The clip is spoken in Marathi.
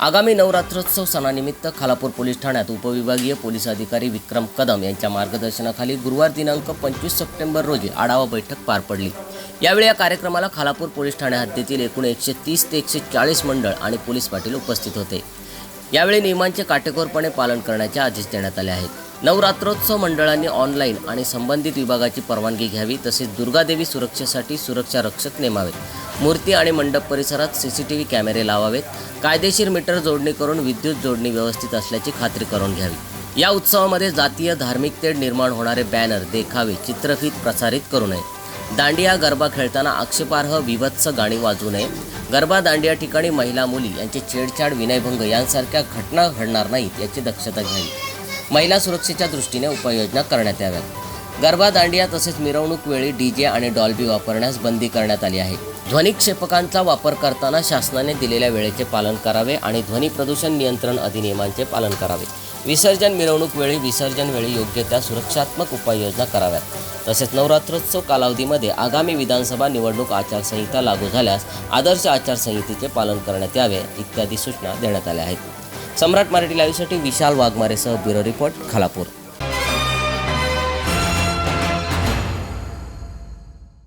आगामी नवरात्रोत्सव सणानिमित्त खालापूर पोलीस ठाण्यात उपविभागीय पोलीस अधिकारी विक्रम कदम यांच्या मार्गदर्शनाखाली गुरुवार दिनांक पंचवीस सप्टेंबर रोजी आढावा बैठक पार पडली. यावेळी या कार्यक्रमाला खालापूर पोलीस ठाणे हद्दीतील एकूण एकशे तीस ते एकशे चाळीस मंडळ आणि पोलीस पाटील उपस्थित होते. यावेळी नियमांचे काटेकोरपणे पालन करण्याचे आदेश देण्यात आले आहेत. नवरात्रोत्सव मंडळांनी ऑनलाईन आणि संबंधित विभागाची परवानगी घ्यावी तसेच दुर्गादेवी सुरक्षेसाठी सुरक्षा रक्षक नेमावेत. मूर्ती आणि मंडप परिसरात सी सी टी व्ही कॅमेरे लावावेत कायदेशीर मीटर जोडणी करून विद्युत जोडणी व्यवस्थित असल्याची खात्री करून घ्यावी. या उत्सवामध्ये जातीय धार्मिक तेढ निर्माण होणारे बॅनर देखावे चित्रफीत प्रसारित करू नये. दांडिया गरबा खेळताना आक्षेपार्ह विभत्स गाणी वाजू नये. गरबा दांडिया ठिकाणी महिला मुली यांचे छेडछाड विनयभंग यांसारख्या घटना घडणार नाहीत याची दक्षता घ्यावी. महिला सुरक्षेच्या दृष्टीने उपाययोजना करण्यात याव्यात. गरबादांडिया तसेच मिरवणूक वेळी डी जे आणि डॉल्बी वापरण्यास बंदी करण्यात आली आहे. ध्वनिक्षेपकांचा वापर करताना शासनाने दिलेल्या वेळेचे पालन करावे आणि ध्वनी प्रदूषण नियंत्रण अधिनियमांचे पालन करावे. विसर्जन मिरवणूक वेळी विसर्जन वेळी योग्य त्या सुरक्षात्मक उपाययोजना कराव्यात. तसेच नवरात्रोत्सव कालावधीमध्ये आगामी विधानसभा निवडणूक आचारसंहिता लागू झाल्यास आदर्श आचारसंहितेचे पालन करण्यात यावे इत्यादी सूचना देण्यात आल्या आहेत. सम्राट मराठी लाईव्हसाठी विशाल वाघमारेसह ब्युरो रिपोर्ट खालापूर.